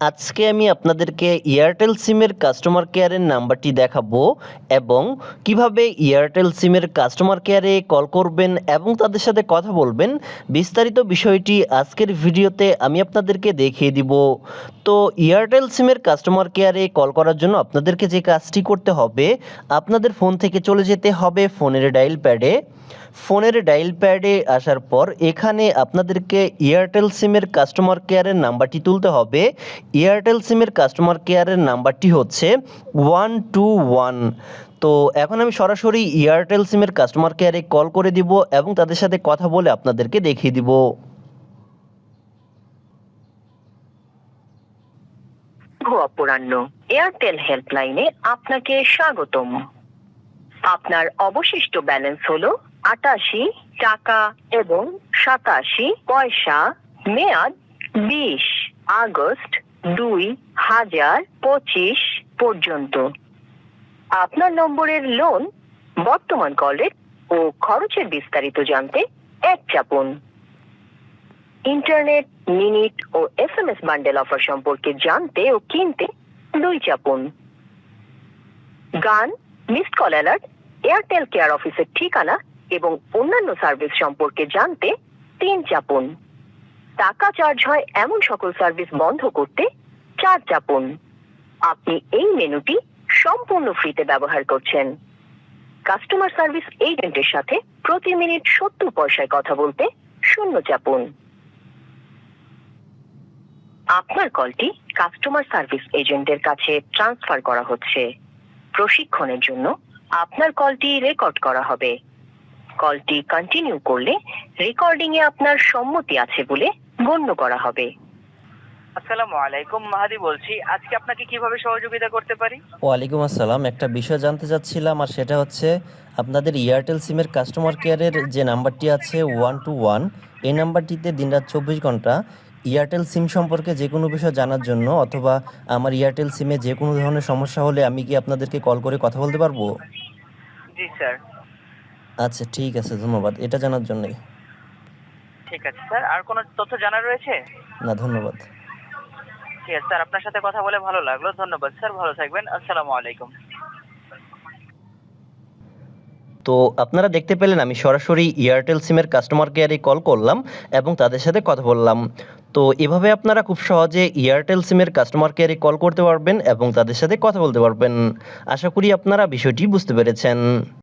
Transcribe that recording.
আজকে আমি আপনাদেরকে এয়ারটেল সিমের কাস্টমার কেয়ারের নাম্বারটি দেখাবো এবং কীভাবে এয়ারটেল সিমের কাস্টমার কেয়ারে কল করবেন এবং তাদের সাথে কথা বলবেন, বিস্তারিত বিষয়টি আজকের ভিডিওতে আমি আপনাদেরকে দেখিয়ে দিব। তো এয়ারটেল সিমের কাস্টমার কেয়ারে কল করার জন্য আপনাদেরকে যে কাজটি করতে হবে, আপনাদের ফোন থেকে চলে যেতে হবে ফোনের ডায়াল প্যাডে ফোনের ডায়াল প্যাডে আসার পর এখানে আপনাদেরকে এয়ারটেল সিমের কাস্টমার কেয়ারের নাম্বারটি তুলতে হবে। এয়ারটেল সিমের কাস্টমার কেয়ারের নাম্বারটি হচ্ছে ওয়ান টু ওয়ান তো এখন আমি সরাসরি এয়ারটেল সিমের কাস্টমার কেয়ারে কল করে দিব এবং তাদের সাথে কথা বলে আপনাদেরকে দেখিয়ে দিব। অপরাহ্ন এয়ারটেল হেল্পলাইনে আপনাকে স্বাগতম। আপনার অবশিষ্ট ব্যালেন্স হলো আটাশি টাকা এবং সাতাশি পয়সা, মেয়াদ বিশ আগস্ট দুই হাজার পঁচিশ পর্যন্ত। আপনার নম্বরের লোন বর্তমান কল রেট ও খরচের বিস্তারিত জানতে এক চাপুন। ইন্টারনেট মিনিট ও এসএমএস বান্ডেল অফার সম্পর্কে জানতে ও কিনতে দুই চাপুন। গান missed call alert Airtel care অফিসের ঠিকানা এবং অন্যান্য সার্ভিস সম্পর্কে জানতে তিন চাপুন। টাকা চার্জ হয় এমন সকল সার্ভিস বন্ধ করতে চার চাপুন। আপনি এই মেনুটি সম্পূর্ণ ফ্রিতে ব্যবহার করছেন। কাস্টমার সার্ভিস এজেন্টের সাথে প্রতি মিনিট সত্তর পয়সায় কথা বলতে শূন্য চাপুন। আপনার কলটি কাস্টমার সার্ভিস এজেন্টের কাছে ট্রান্সফার করা হচ্ছে। প্রশিক্ষণের জন্য আপনার কলটি রেকর্ড করা হবে। কলটি কন্টিনিউ করলে রেকর্ডিং এ আপনার সম্মতি আছে বলে গণ্য করা হবে। আসসালামু আলাইকুম মাহাদি বলছি। আজকে আপনাকে কীভাবে সহযোগিতা করতে পারি? ওয়ালাইকুম আসসালাম। একটা বিষয় জানতে চাচ্ছিলাম আর সেটা হচ্ছে আপনাদের এয়ারটেল সিমের কাস্টমার কেয়ারের যে নাম্বারটি আছে ওয়ান টু ওয়ান এই নাম্বারটিতে দিনরাত চব্বিশ ঘণ্টা এয়ারটেল সিম সম্পর্কে যে কোনো বিষয় জানার জন্য অথবা আমার এয়ারটেল সিমে যে কোনো ধরনের সমস্যা হলে আমি কি আপনাদেরকে কল করে কথা বলতে পারব? জি স্যার। আচ্ছা ঠিক আছে ধন্যবাদ। এটা জানার জন্যই। ঠিক আছে স্যার। আর কোনো তথ্য জানা রয়েছে? না ধন্যবাদ। ঠিক আছে স্যার আপনার সাথে কথা বলে ভালো লাগল। ধন্যবাদ স্যার। ভালো থাকবেন। আসসালামু আলাইকুম। তো আপনারা দেখতে পেলেন আমি সরাসরি এয়ারটেল সিমের কাস্টমার কেয়ারে কল করলাম এবং তাদের সাথে কথা বললাম। তো এভাবে আপনারা খুব সহজে এয়ারটেল সিমের কাস্টমার কেয়ারে কল করতে পারবেন এবং তাদের সাথে কথা বলতে পারবেন। আশা করি আপনারা বিষয়টি বুঝতে পেরেছেন।